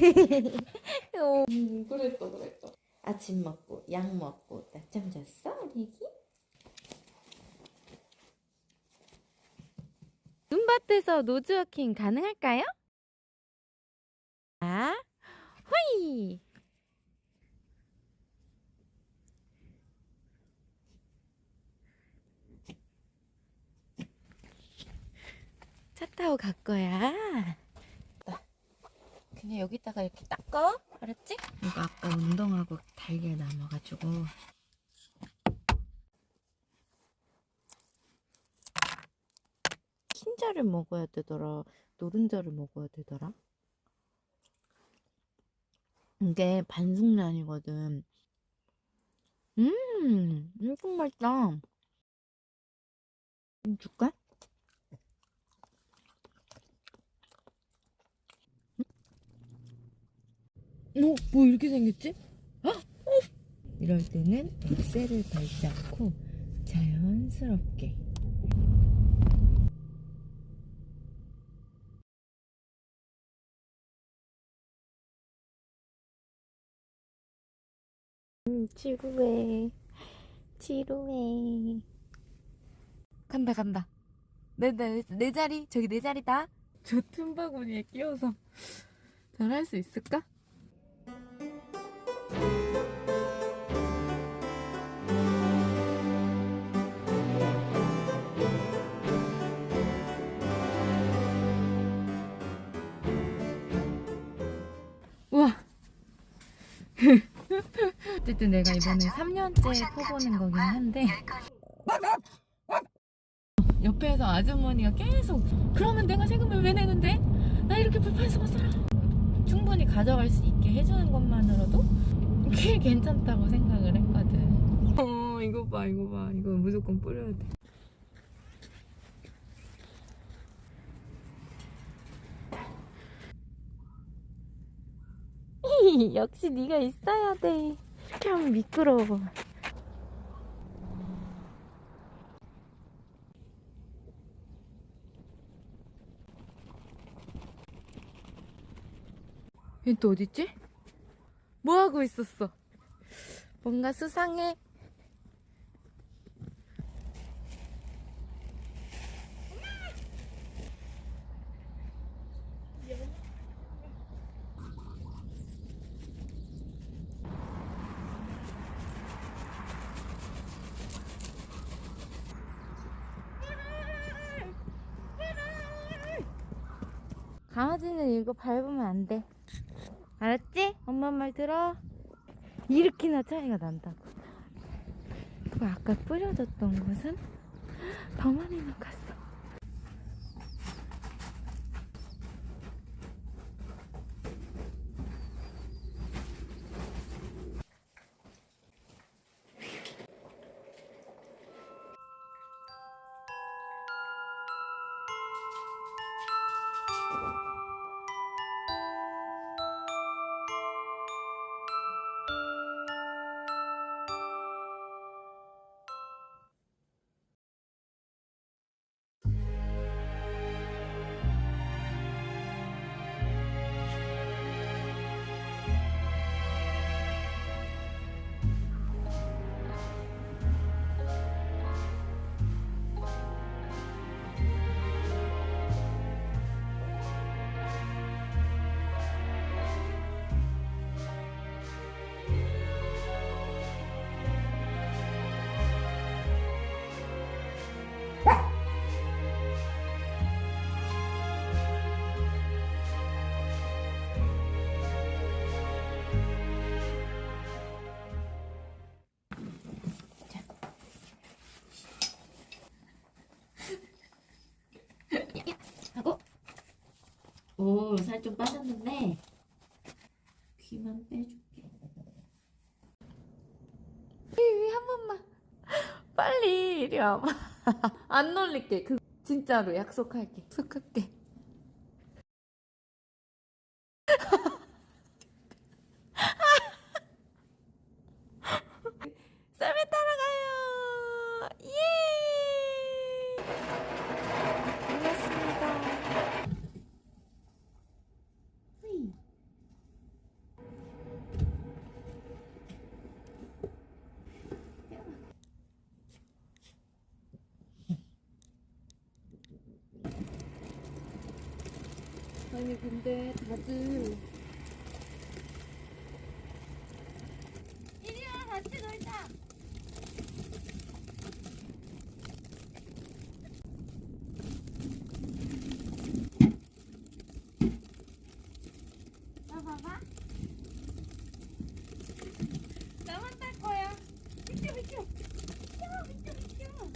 어. 음, 그랬다 그랬다. 아침 먹고 약 먹고 낮잠 잤어 우리 애기? 눈밭에서 노즈워킹 가능할까요? 아, 호이! 차 타고 갈 거야. 그냥 여기다가 이렇게 닦아. 알았지? 이거 아까 운동하고 달걀 남아가지고. 흰자를 먹어야 되더라. 노른자를 먹어야 되더라. 이게 반숙란이거든. 음, 엄청 맛있다. 좀 줄까? 어, 뭐 이렇게 생겼지? 헉! 어! 이럴 때는 엑셀을 밟지 않고 자연스럽게 음, 지루해 지루해 간다 간다 내, 내, 내 자리 저기 내 자리다 저 틈바구니에 끼워서 잘 할 수 있을까? 어쨌든 내가 이번에 3년째 퍼보는 거긴 한데 옆에서 아주머니가 계속 그러면 내가 세금을 왜 내는데? 나 이렇게 불편해서 못 살아. 충분히 가져갈 수 있게 해주는 것만으로도 꽤 괜찮다고 생각을 했거든. 어 이거 봐 이거 봐 이거 무조건 뿌려야 돼. 역시 네가 있어야 돼. 이렇게 하면 미끄러워. 얘또 어딨지? 뭐 하고 있었어? 뭔가 수상해. 강아지는 이거 밟으면 안 돼. 알았지? 엄마 말 들어. 이렇게나 차이가 난다고. 그 아까 뿌려졌던 곳은 더 많이 녹았어. 오 살 좀 빠졌는데. 귀만 빼줄게. 한 번만. 빨리 이리 와봐. 안 놀릴게. 그 진짜로 약속할게. 약속할게 썰매 타러 가요 예 반갑습니다. 후이. 아니 근데 다들 이리 와 같이 놀자. 나 봐봐. 나만 딸 거야. 비켜 비켜. 비켜 비켜 비켜.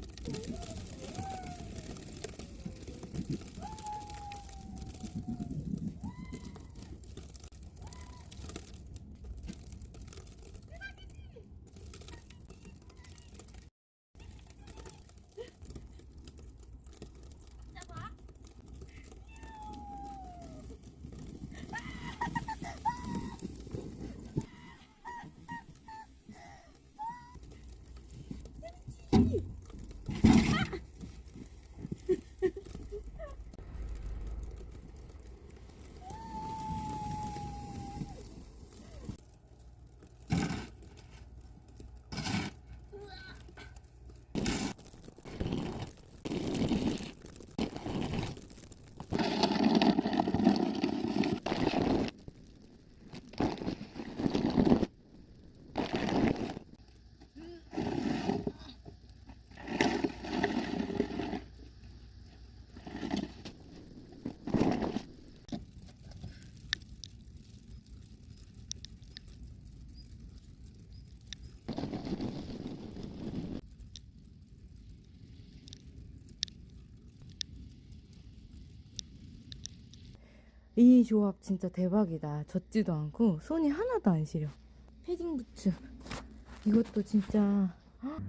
이 조합 진짜 대박이다. 젖지도 않고 손이 하나도 안 시려. 패딩 부츠. 이것도 진짜 헉,